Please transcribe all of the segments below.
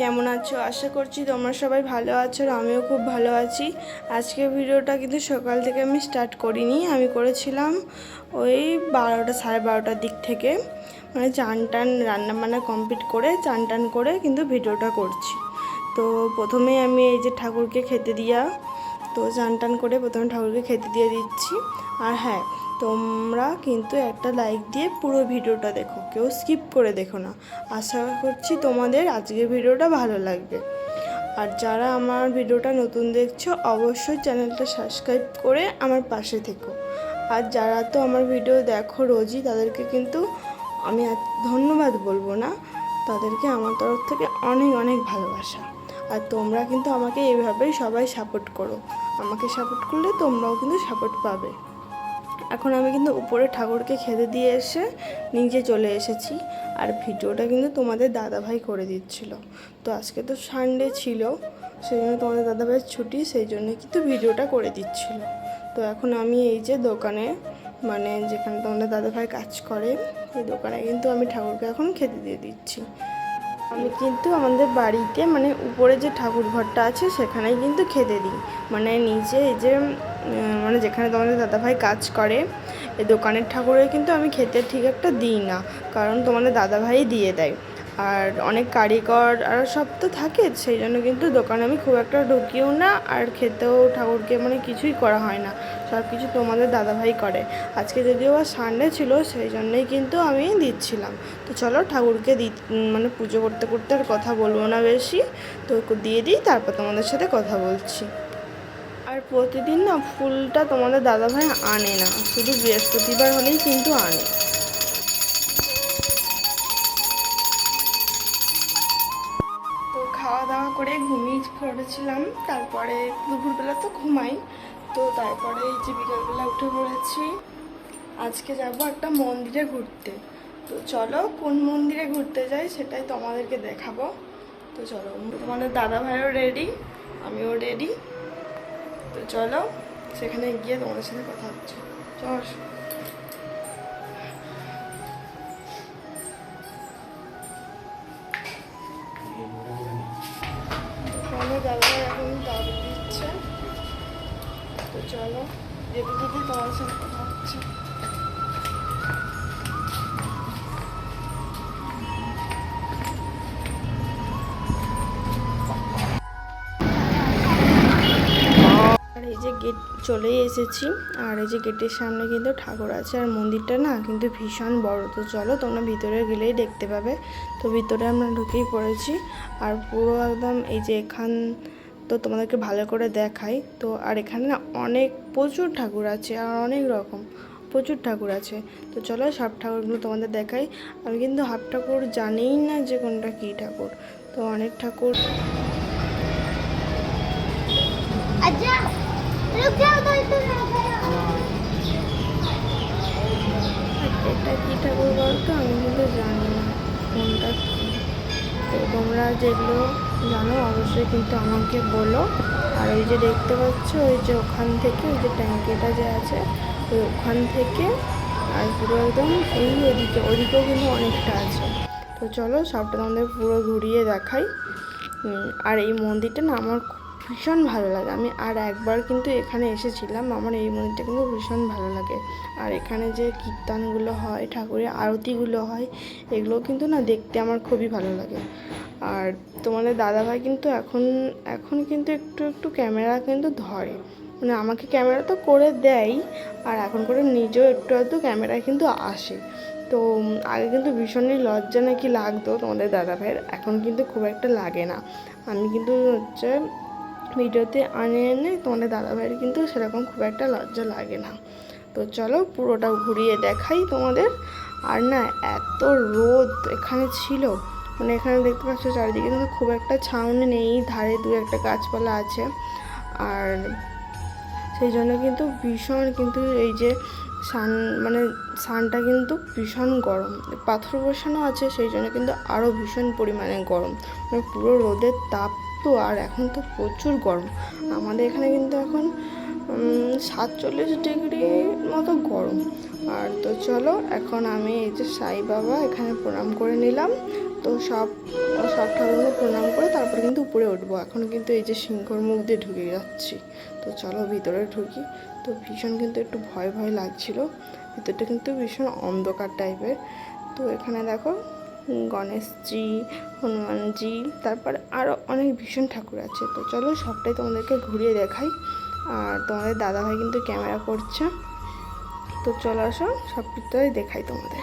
কেমন আছো? আশা করছি তোমরা সবাই ভালো আছো আর আমিও খুব ভালো আছি। আজকের ভিডিওটা কিন্তু সকাল থেকে আমি স্টার্ট করিনি। আমি করেছিলাম ওই বারোটা সাড়ে বারোটার দিক থেকে। মানে চান টান রান্না বান্না কমপ্লিট করে, চান টান করে কিন্তু ভিডিওটা করছি। তো প্রথমে আমি এই যে ঠাকুরকে খেতে দিয়া, তো চান টান করে প্রথমে ঠাকুরকে খেতে দিয়ে দিচ্ছি। আর হ্যাঁ তোমরা কিন্তু একটা লাইক দিয়ে পুরো ভিডিওটা দেখো। কেউ স্কিপ করে দেখো না। আশা করছি তোমাদের আজকের ভিডিওটা ভালো লাগবে। আর যারা আমার ভিডিওটা নতুন দেখছ, অবশ্যই চ্যানেলটা সাবস্ক্রাইব করে আমার পাশে থেকো। আর যারা তো আমার ভিডিও দেখো রোজই, তাদেরকে কিন্তু আমি ধন্যবাদ বলব না। তাদেরকে আমার তরফ থেকে অনেক অনেক ভালোবাসা। আর তোমরা কিন্তু আমাকে এইভাবেই সবাই সাপোর্ট করো। আমাকে সাপোর্ট করলে তোমরাও কিন্তু সাপোর্ট পাবে। এখন আমি কিন্তু উপরে ঠাকুরকে খেতে দিয়ে এসে নিজে চলে এসেছি। আর ভিডিওটা কিন্তু তোমাদের দাদাভাই করে দিচ্ছিল। তো আজকে তো সানডে ছিল সেই জন্য তোমাদের দাদাভাইয়ের ছুটি সেই জন্য কিন্তু ভিডিওটা করে দিচ্ছিল। তো এখন আমি এই যে দোকানে মানে যেখানে তোমাদের দাদাভাই কাজ করে, এই দোকানে কিন্তু আমি ঠাকুরকে এখন খেতে দিয়ে দিচ্ছি। আমি কিন্তু আমাদের বাড়িতে মানে উপরে যে ঠাকুর ঘরটা আছে, সেখানেই কিন্তু খেতে দিই। মানে নিচে এই যে মানে যেখানে তোমাদের দাদাভাই কাজ করে এই দোকানের ঠাকুরে কিন্তু আমি খেতে ঠিক একটা দিই না, কারণ তোমাদের দাদাভাই দিয়ে দেয়। আর অনেক কারিগর আর সব তো থাকে, সেই জন্য কিন্তু দোকানে আমি খুব একটা ঢুকিও না, আর খেতেও ঠাকুরকে মানে কিছুই করা হয় না। সব কিছু তোমাদের দাদাভাই করে। আজকে যদিও বা সানডে ছিল, সেই জন্যই কিন্তু আমি দিচ্ছিলাম। তো চলো ঠাকুরকে দি মানে পুজো করতে করতে আর কথা বলব না বেশি। তো দিয়ে দিই, তারপর তোমাদের সাথে কথা বলছি। আর প্রতিদিন না ফুলটা তোমাদের দাদাভাই আনে না, শুধু বৃহস্পতিবার হলেই কিন্তু আনে। খাওয়া দাওয়া করে ঘুমিয়ে পড়েছিলাম, তারপরে দুপুরবেলা তো ঘুমাই। তো তারপরে এই যে বিকালবেলা উঠে পড়েছি। আজকে যাব একটা মন্দিরে ঘুরতে। তো চলো কোন মন্দিরে ঘুরতে যাই সেটাই তোমাদেরকে দেখাবো। তো চলো, তোমাদের দাদা ভাইও রেডি আমিও রেডি তো চলো, সেখানে গিয়ে তোমাদের সাথে কথা হচ্ছে। চল আর এই যে গেট চলেই এসেছি। আর এই যে গেটের সামনে কিন্তু ঠাকুর আছে আর মন্দিরটা না কিন্তু ভীষণ বড়। তো চলো তোমরা ভিতরে গেলেই দেখতে পাবে। তো ভিতরে আমরা ঢুকেই পড়েছি। আর পুরো একদম এই যে এখান তো তোমাদেরকে ভালো করে দেখাই। তো আর এখানে না অনেক প্রচুর ঠাকুর আছে আর অনেক রকম প্রচুর ঠাকুর আছে। তো চলো সব ঠাকুরগুলো তোমাদের দেখাই। আমি কিন্তু হাফ ঠাকুর জানিই না যে কোনটা কী ঠাকুর। তো অনেক ঠাকুর। আচ্ছা। এটা কী ঠাকুর বলতো? আমি কিন্তু জানি না কোনটা তো তোমরা যেগুলো জানো, অবশ্যই কিন্তু আমাকে বলো। আর ওই যে দেখতে পাচ্ছ ওই যে ওখান থেকে ওই যে ট্যাঙ্কিটা যে আছে, ওই ওখান থেকে আর পুরো একদম এই এদিকে, ওদিকেও কিন্তু অনেকটা আছে। তো চলো, সবটা তোমাদের পুরো ঘুরিয়ে দেখাই। আর এই মন্দিরটা না আমার ভীষণ ভালো লাগে। আমি আর একবার কিন্তু এখানে এসেছিলাম। আমার এই মন্দিরটা কিন্তু ভীষণ ভালো লাগে। আর এখানে যে কীর্তনগুলো হয়, ঠাকুরের আরতিগুলো হয়, এগুলো কিন্তু না দেখতে আমার খুবই ভালো লাগে। আর তোমাদের দাদাভাই কিন্তু এখন এখন কিন্তু একটু একটু ক্যামেরা কিন্তু ধরে। মানে আমাকে ক্যামেরা তো করে দেয়, আর এখন করে নিজেও একটু একটু ক্যামেরায় কিন্তু আসে। তো আগে কিন্তু ভীষণই লজ্জা নাকি লাগতো তোমাদের দাদা ভাইয়ের এখন কিন্তু খুব একটা লাগে না। আমি কিন্তু হচ্ছে ভিডিওতে আনে এনে তোমাদের দাদা ভাইয়ের কিন্তু সেরকম খুব একটা লজ্জা লাগে না। তো চলো পুরোটা ঘুরিয়ে দেখাই তোমাদের। আর না, এত রোদ এখানে ছিল। মানে এখানে দেখতে পাচ্ছ চারিদিকে কিন্তু খুব একটা ছাউনি নেই, ধারে দু একটা গাছপালা আছে। আর সেই জন্য কিন্তু ভীষণ কিন্তু এই যে সান মানে সানটা কিন্তু ভীষণ গরম। পাথর বসানো আছে, সেই জন্য কিন্তু আরও ভীষণ পরিমাণে গরম। মানে পুরো রোদের তাপ তো আর এখন তো প্রচুর গরম। আমাদের এখানে কিন্তু এখন সাতচল্লিশ ডিগ্রির মতো গরম। আর তো চলো, এখন আমি এই যে সাই বাবা এখানে প্রণাম করে নিলাম। তো সব সব ঠাকুরগুলো প্রণাম করে তারপরে কিন্তু উপরে উঠবো। এখন কিন্তু এই যে সিংহর মুখ দিয়ে ঢুকে যাচ্ছি। তো চলো ভিতরে ঢুকি। তো ভীষণ কিন্তু একটু ভয় ভয় লাগছিল। ভিতরটা কিন্তু ভীষণ অন্ধকার টাইপের তো এখানে দেখো গণেশজি, হনুমানজি, তারপরে আরও অনেক ভীষণ ঠাকুর আছে। তো চলো সবটাই তোমাদেরকে ঘুরিয়ে দেখাই। আর তোমাদের দাদাভাই কিন্তু ক্যামেরা করছে। তো চলো আসো সব কিছুটাই দেখাই তোমাদের।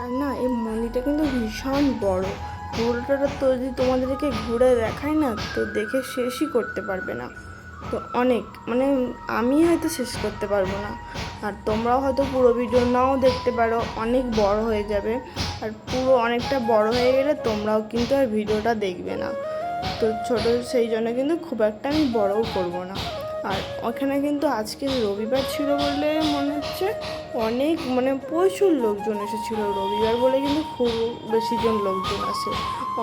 আর না, এই মন্দিরটা কিন্তু ভীষণ বড়। পুরোটা তো যদি তোমাদেরকে ঘুরে দেখাই না, তো দেখে শেষই করতে পারবে না। তো অনেক মানে আমি হয়তো শেষ করতে পারব না। আর তোমরাও হয়তো পুরো ভিডিও নাও দেখতে পারো, অনেক বড় হয়ে যাবে। আর পুরো অনেকটা বড় হয়ে গেলে তোমরাও কিন্তু আর ভিডিওটা দেখবে না। তো ছোট সেই জন্য কিন্তু খুব একটা আমি বড়ও করব না। আর ওখানে কিন্তু আজকে রবিবার ছিল বলে মনে হচ্ছে। অনেক মানে প্রচুর লোকজন এসেছিল রবিবার বলে কিন্তু খুব বেশি জন লোকজন আসে।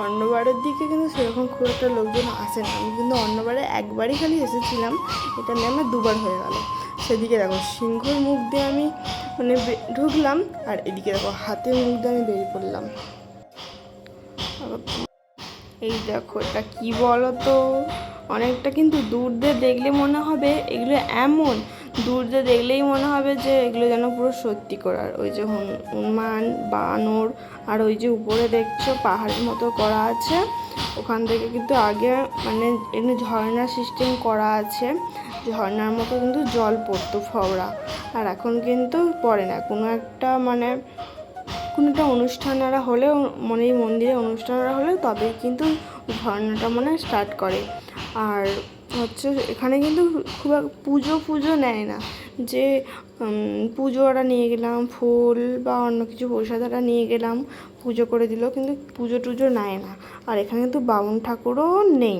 অন্যবারের দিকে কিন্তু সেরকম খুব একটা লোকজন আসে না। আমি কিন্তু অন্যবারে একবারই খালি এসেছিলাম। এটা নিয়ে আমার দুবার হয়ে গেল। সেদিকে দেখো সিংহর মুখ দিয়ে আমি মানে ঢুকলাম, আর এদিকে দেখো হাতের মুখ দিয়ে আমি বেরিয়ে পড়লাম। এই দেখো, এটা কি বলো তো অনেকটা কিন্তু দূর দিয়ে দেখলে মনে হবে এগুলো এমন, দূর দিয়ে দেখলেই মনে হবে যে এগুলো যেন পুরো সত্যি করার। ওই যে হন- হনুমান, বানর, আর ওই যে উপরে দেখছ পাহাড়ের মতো করা আছে। ওখান থেকে কিন্তু আগে মানে এমনি ঝর্ণা সিস্টেম করা আছে। ঝর্ণার মতো কিন্তু জল পড়তো ফওড়া। আর এখন কিন্তু পড়ে না। কোনো একটা মানে কোনো একটা অনুষ্ঠানেরা হলে মানে এই মন্দিরে অনুষ্ঠানেরা হলে তবেই কিন্তু ঝর্ণাটা মানে স্টার্ট করে। আর হচ্ছে এখানে কিন্তু খুব পুজো পুজো নেয় না। যে পুজো ওরা নিয়ে গেলাম, ফুল বা অন্য কিছু প্রসাদ ওরা নিয়ে গেলাম, পুজো করে দিল, কিন্তু পুজো টুজো নেয় না। আর এখানে কিন্তু বামুন ঠাকুরও নেই।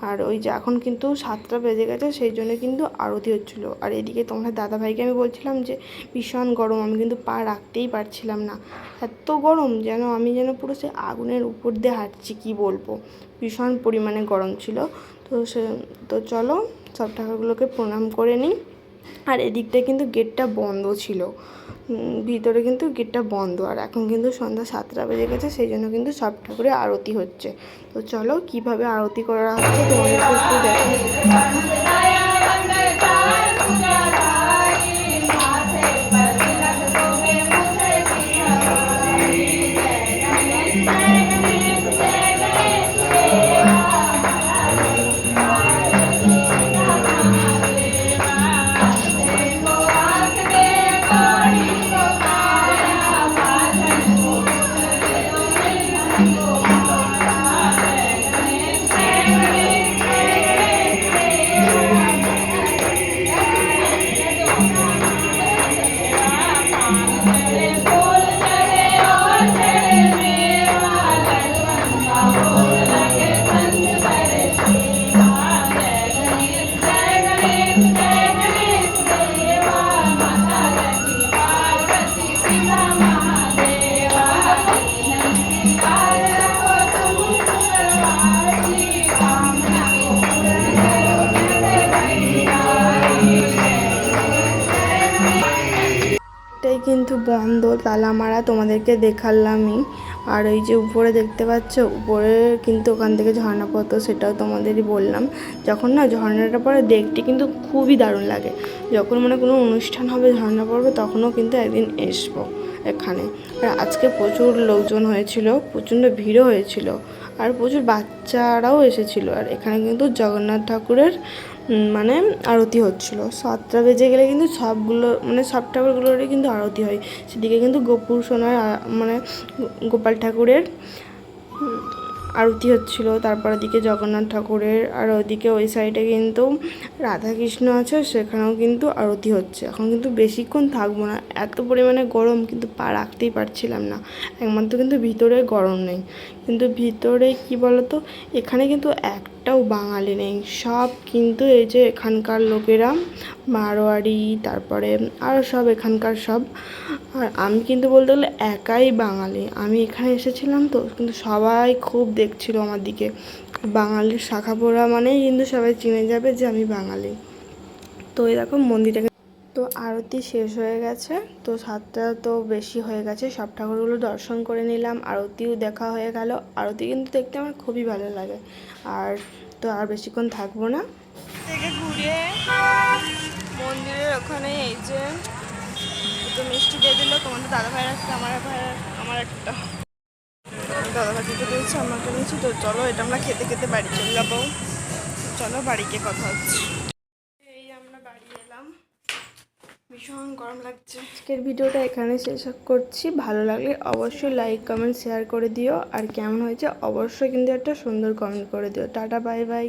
আর ওই যে এখন কিন্তু সাতটা বেজে গেছে, সেই জন্য কিন্তু আরতি হচ্ছিল। আর এদিকে তোমার দাদাভাইকে আমি বলছিলাম যে, ভীষণ গরম, আমি কিন্তু পা রাখতেই পারছিলাম না। এত গরম যেন আমি যেন পুরো সে আগুনের উপর দিয়ে হাঁটছি, কী বলব? ভীষণ পরিমাণে গরম ছিল। তো সে, তো চলো সব ঠাকুরগুলোকে প্রণাম করে নিই। আর এদিকটা কিন্তু গেটটা বন্ধ ছিল। ভিতরে কিন্তু গেটটা বন্ধ। আর এখন কিন্তু সন্ধ্যা সাতটা বেজে গেছে, সেই জন্য কিন্তু সব ঠাকুরের আরতি হচ্ছে। তো চলো কীভাবে আরতি করা হচ্ছে তোমাদের একটু দেখো কিন্তু বন্ধ তালা মারা তোমাদেরকে দেখালামই। আর ওই যে উপরে দেখতে পাচ্ছ, উপরে কিন্তু ওখান থেকে ঝর্ণা পড়তো সেটাও তোমাদেরই বললাম। যখন না ঝর্ণাটা পড়ে, দেখতে কিন্তু খুবই দারুণ লাগে। যখন মানে কোনো অনুষ্ঠান হবে, ঝর্ণা পড়বে, তখনও কিন্তু একদিন আসব এখানে। আর আজকে প্রচুর লোকজন হয়েছিল, প্রচণ্ড ভিড়ও হয়েছিল। আর প্রচুর বাচ্চারাও এসেছিল। আর এখানে কিন্তু জগন্নাথ ঠাকুরের মানে আরতি হচ্ছিল। সাতটা বেজে গেলে কিন্তু সবগুলো মানে সব ঠাকুরগুলোরই কিন্তু আরতি হয়। সেদিকে কিন্তু গোপুর সোনার মানে গোপাল ঠাকুরের আরতি হচ্ছিল। তারপর ওদিকে জগন্নাথ ঠাকুরের, আর ওদিকে ওই সাইডে কিন্তু রাধাকৃষ্ণ আছে, সেখানেও কিন্তু আরতি হচ্ছে। এখন কিন্তু বেশিক্ষণ থাকব না। এত পরিমাণে গরম, কিন্তু পা রাখতেই পারছিলাম না। একমাত্র কিন্তু ভিতরে গরম নেই। কিন্তু ভিতরে কি বলতো? এখানে কিন্তু একটাও বাঙালি নেই। সব কিন্তু এই যে এখানকার লোকেরা মারোয়ারি তারপরে আরও সব এখানকার সব। আর আমি কিন্তু বলতে গেলে একাই বাঙালি। আমি এখানে এসেছিলাম তো, কিন্তু সবাই খুব দেখছিল আমার দিকে। বাঙালির শাখা পড়া মানেই কিন্তু সবাই চিনে যাবে যে আমি বাঙালি। তো দেখো মন্দিরটাকে তো আরতি শেষ হয়ে গেছে। তো সাতটা তো বেশি হয়ে গেছে। সব ঠাকুরগুলো দর্শন করে নিলাম। আরতিও দেখা হয়ে গেল। আরতি কিন্তু দেখতে আমার খুবই ভালো লাগে। আর তো আর বেশিক্ষণ থাকব না। থেকে ঘুরে মন্দিরের ওখানে এই যে একটু মিষ্টি দিয়ে দিল। তোমাদের দাদা ভাইয়ের একটা আমার ভাইয়ের, আমার একটা। দাদা ভাই দুটো দিয়েছে আমাকে নিয়েছি। তো চলো, এটা আমরা খেতে খেতে বাড়ি চলে যাব। চলো বাড়ি গিয়ে কথা হচ্ছে এই আমরা বাড়ি এলাম ভীষণ গরম লাগছে। আজকের ভিডিওটা এখানে শেষ করছি। ভালো লাগলে অবশ্যই লাইক কমেন্ট শেয়ার করে দিও। আর কেমন হয়েছে অবশ্যই কিন্তু একটা সুন্দর কমেন্ট করে দিও। Tata bye bye